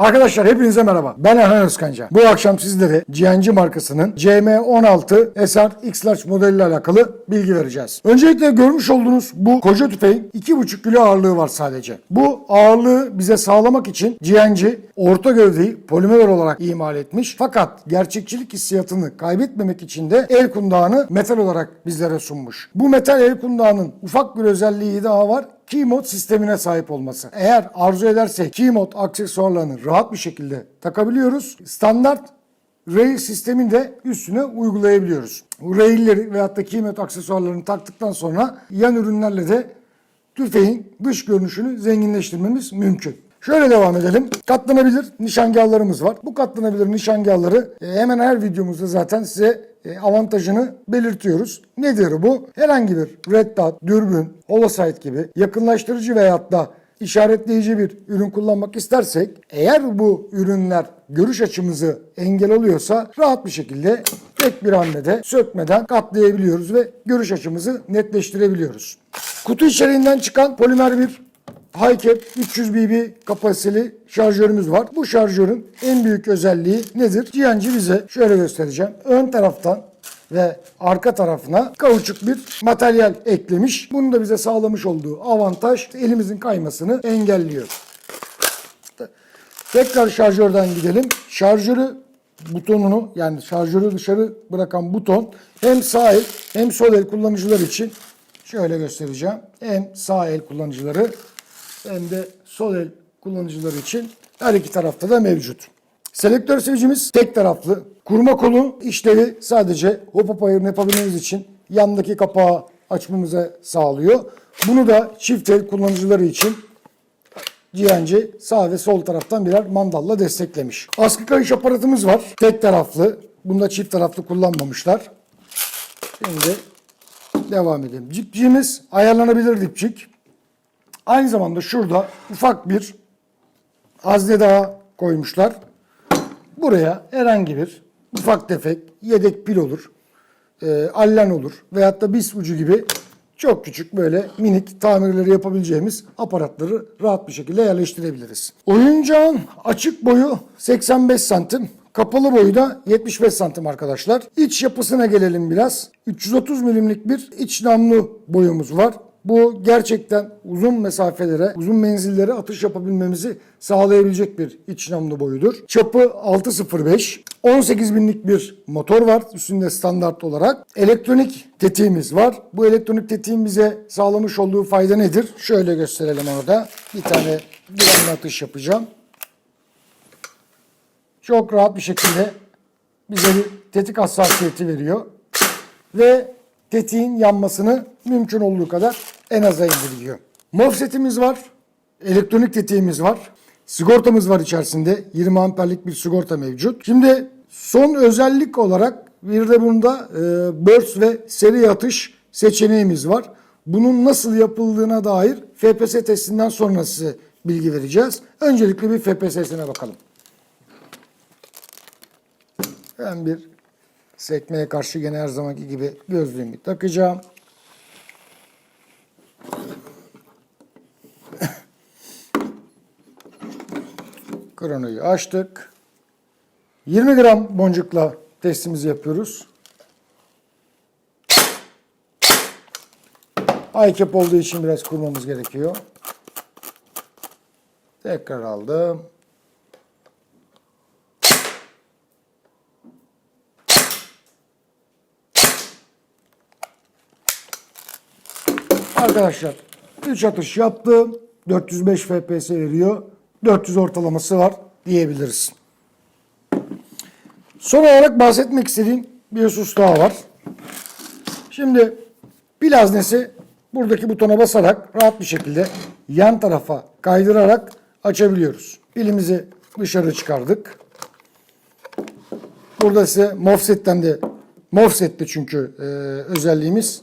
Arkadaşlar hepinize merhaba. Ben Erhan Özkanca. Bu akşam sizlere GNC markasının CM16 SR X-Large modeliyle alakalı bilgi vereceğiz. Öncelikle görmüş olduğunuz bu koca tüfeğin 2,5 kilo ağırlığı var sadece. Bu ağırlığı bize sağlamak için GNC orta gövdeyi polimer olarak imal etmiş. Fakat gerçekçilik hissiyatını kaybetmemek için de el kundağını metal olarak bizlere sunmuş. Bu metal el kundağının ufak bir özelliği daha var. Keymode sistemine sahip olması. Eğer arzu edersek Keymode aksesuarlarını rahat bir şekilde takabiliyoruz. Standart rail sistemini de üstüne uygulayabiliyoruz. Railleri veyahut da Keymode aksesuarlarını taktıktan sonra yan ürünlerle de tüfeğin dış görünüşünü zenginleştirmemiz mümkün. Şöyle devam edelim. Katlanabilir nişangahlarımız var. Bu katlanabilir nişangahları e, hemen her videomuzda zaten size e, avantajını belirtiyoruz. Nedir bu? Herhangi bir red dot, dürbün, holosight gibi yakınlaştırıcı veyahut da işaretleyici bir ürün kullanmak istersek eğer bu ürünler görüş açımızı engel oluyorsa rahat bir şekilde tek bir hamlede sökmeden katlayabiliyoruz ve görüş açımızı netleştirebiliyoruz. Kutu içeriğinden çıkan polimer bir Hi-Cap 300 BB kapasiteli şarjörümüz var. Bu şarjörün en büyük özelliği nedir? GNC bize şöyle göstereceğim. Ön taraftan ve arka tarafına kauçuk bir materyal eklemiş. Bunun da bize sağlamış olduğu avantaj elimizin kaymasını engelliyor. Tekrar şarjörden gidelim. Şarjörü butonunu yani şarjörü dışarı bırakan buton hem sağ el hem sol el kullanıcılar için şöyle göstereceğim. Hem sağ el kullanıcıları hem de sol el kullanıcıları için her iki tarafta da mevcut. Selektör switch'imiz tek taraflı. Kurma kolu işlevi sadece hop hop ayarını yapabilmemiz için yandaki kapağı açmamıza sağlıyor. Bunu da çift el kullanıcıları için GNC sağ ve sol taraftan birer mandalla desteklemiş. Askı kayış aparatımız var. Tek taraflı. Bunda çift taraflı kullanmamışlar. Şimdi devam edelim. Dipçiğimiz ayarlanabilir dipçik. Aynı zamanda şurada ufak bir hazne daha koymuşlar. Buraya herhangi bir ufak tefek yedek pil olur, e, allen olur veyahut da bis ucu gibi çok küçük böyle minik tamirleri yapabileceğimiz aparatları rahat bir şekilde yerleştirebiliriz. Oyuncağın açık boyu 85 santim. Kapalı boyu da 75 santim arkadaşlar. İç yapısına gelelim biraz. 330 milimlik bir iç namlu boyumuz var. Bu gerçekten uzun mesafelere, uzun menzillere atış yapabilmemizi sağlayabilecek bir iç namlu boyudur. Çapı 6.05. 18 binlik bir motor var üstünde standart olarak. Elektronik tetiğimiz var. Bu elektronik tetiğin bize sağlamış olduğu fayda nedir? Şöyle gösterelim onu da. Bir tane güvenli atış yapacağım. Çok rahat bir şekilde bize bir tetik hassasiyeti veriyor. Ve tetiğin yanmasını mümkün olduğu kadar en aza indiriyor. Mofsetimiz var. Elektronik tetiğimiz var. Sigortamız var içerisinde. 20 amperlik bir sigorta mevcut. Şimdi son özellik olarak bir de bunda e, burst ve seri atış seçeneğimiz var. Bunun nasıl yapıldığına dair FPS testinden sonra size bilgi vereceğiz. Öncelikle bir FPS'sine bakalım. Ben bir sekmeye karşı gene her zamanki gibi gözlüğümü takacağım. Kronoyu açtık. 20 gram boncukla testimizi yapıyoruz. Aykep olduğu için biraz kurmamız gerekiyor. Tekrar aldım. Arkadaşlar 3 atış yaptım. 405 FPS veriyor. 400 ortalaması var diyebiliriz. Son olarak bahsetmek istediğim bir husus daha var. Şimdi pil haznesi buradaki butona basarak rahat bir şekilde yan tarafa kaydırarak açabiliyoruz. Pilimizi dışarı çıkardık. Burada size MOFSET'ten de MOFSET'te çünkü e, özelliğimiz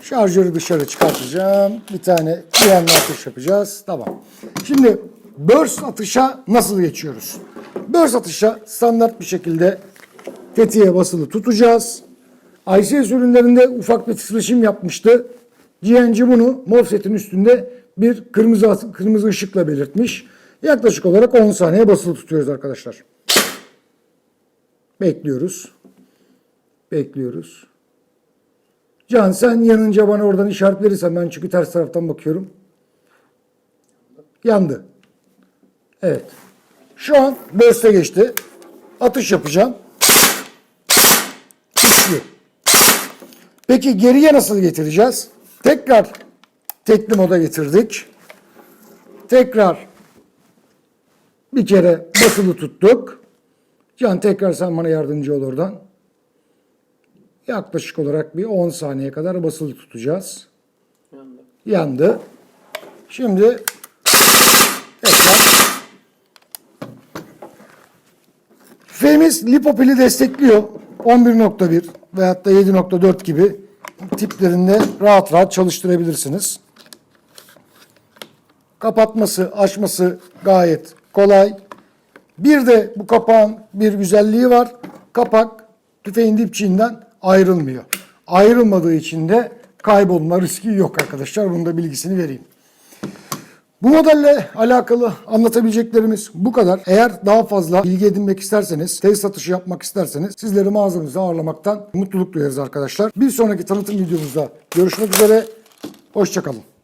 Şarjörü dışarı çıkartacağım. Bir tane güvenli atış yapacağız. Tamam. Şimdi burst atışa nasıl geçiyoruz? Burst atışa standart bir şekilde tetiğe basılı tutacağız. ICS ürünlerinde ufak bir titreşim yapmıştı. GNC bunu MOFSET'in üstünde bir kırmızı kırmızı ışıkla belirtmiş. Yaklaşık olarak 10 saniye basılı tutuyoruz arkadaşlar. Bekliyoruz. Bekliyoruz. Can sen yanınca bana oradan işaret verirsen ben çünkü ters taraftan bakıyorum. Yandı. Evet. Şu an burst'e geçti. Atış yapacağım. Üçlü. Peki geriye nasıl getireceğiz? Tekrar tekli moda getirdik. Tekrar bir kere basılı tuttuk. Can tekrar sen bana yardımcı ol oradan. Yaklaşık olarak bir 10 saniye kadar basılı tutacağız. Yandı. Yandı. Şimdi tekrar Femiz lipopili destekliyor. 11.1 veyahut da 7.4 gibi tiplerinde rahat rahat çalıştırabilirsiniz. Kapatması, açması gayet kolay. Bir de bu kapağın bir güzelliği var. Kapak tüfeğin dipçiğinden ayrılmıyor. Ayrılmadığı için de kaybolma riski yok arkadaşlar. Bunun da bilgisini vereyim. Bu modelle alakalı anlatabileceklerimiz bu kadar. Eğer daha fazla bilgi edinmek isterseniz, test satışı yapmak isterseniz sizleri mağazamızda ağırlamaktan mutluluk duyarız arkadaşlar. Bir sonraki tanıtım videomuzda görüşmek üzere. Hoşçakalın.